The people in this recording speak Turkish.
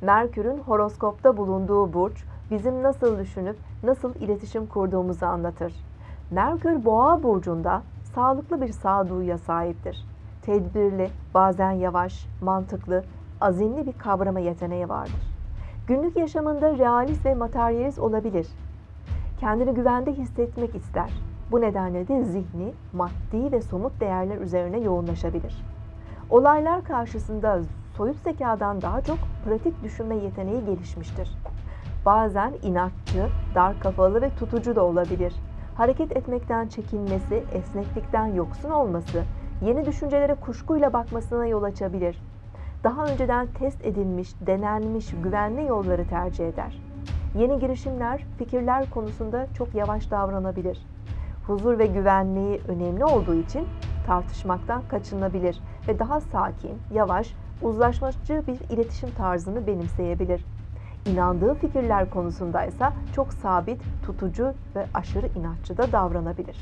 Merkür'ün horoskopta bulunduğu burç bizim nasıl düşünüp nasıl iletişim kurduğumuzu anlatır. Merkür Boğa burcunda sağlıklı bir sağduyuya sahiptir. Tedbirli, bazen yavaş, mantıklı, azimli bir kavrama yeteneği vardır. Günlük yaşamında realist ve materyalist olabilir. Kendini güvende hissetmek ister. Bu nedenle de zihni, maddi ve somut değerler üzerine yoğunlaşabilir. Olaylar karşısında soyut zekadan daha çok pratik düşünme yeteneği gelişmiştir. Bazen inatçı, dar kafalı ve tutucu da olabilir. Hareket etmekten çekinmesi, esneklikten yoksun olması, yeni düşüncelere kuşkuyla bakmasına yol açabilir. Daha önceden test edilmiş, denenmiş güvenli yolları tercih eder. Yeni girişimler, fikirler konusunda çok yavaş davranabilir. Huzur ve güvenliği önemli olduğu için tartışmaktan kaçınabilir ve daha sakin, yavaş, uzlaşmacı bir iletişim tarzını benimseyebilir. İnandığı fikirler konusundaysa çok sabit, tutucu ve aşırı inatçı da davranabilir.